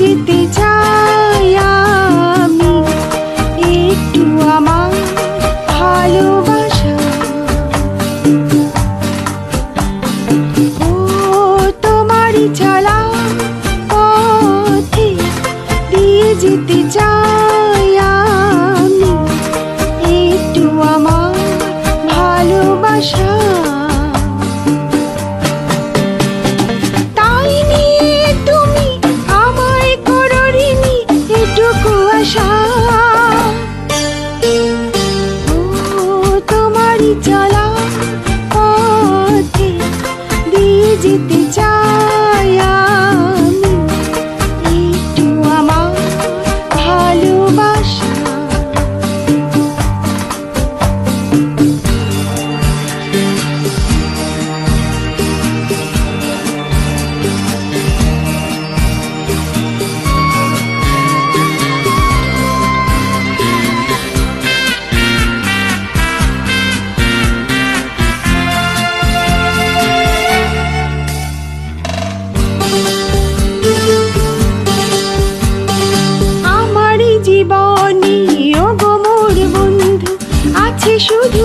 si te চলা পথে দিয়ে যেতে চাই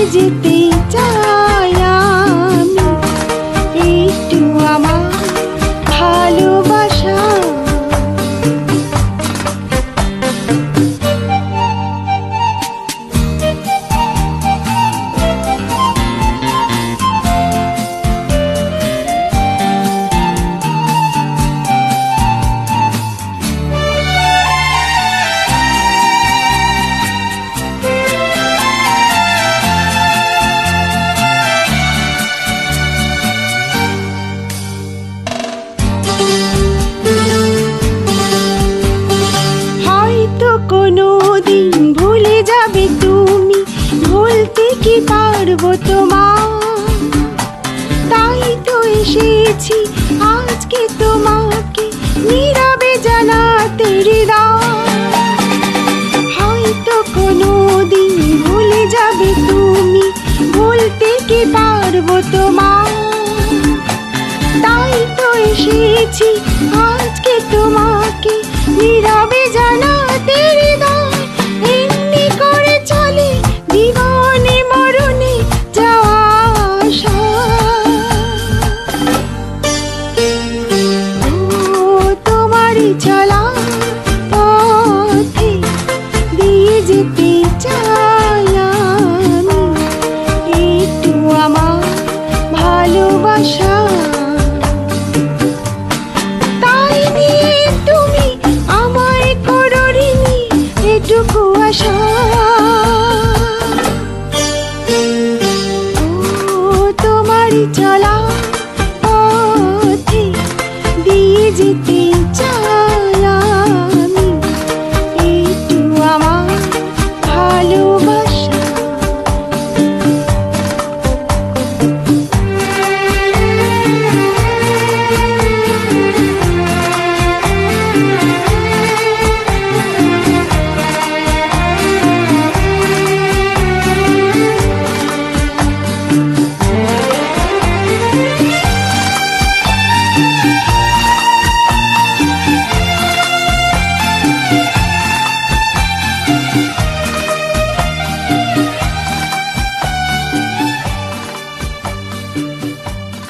দিয়ে যেতে চাই কি পারব তোমার তাই তো এসেছি আজকে তোমাকে নীরবে জানাতে হয়তো কোনো দিন ভুলে যাবে তুমি, ভুলতে কি পারব তোমার তাই তো এসেছি আজকে যেতে চাই আমি। একটু আমার ভালোবাসা। তাই নিয়ে তুমি আমায় করো ঋণী, এটুকু আশা। তোমার চলা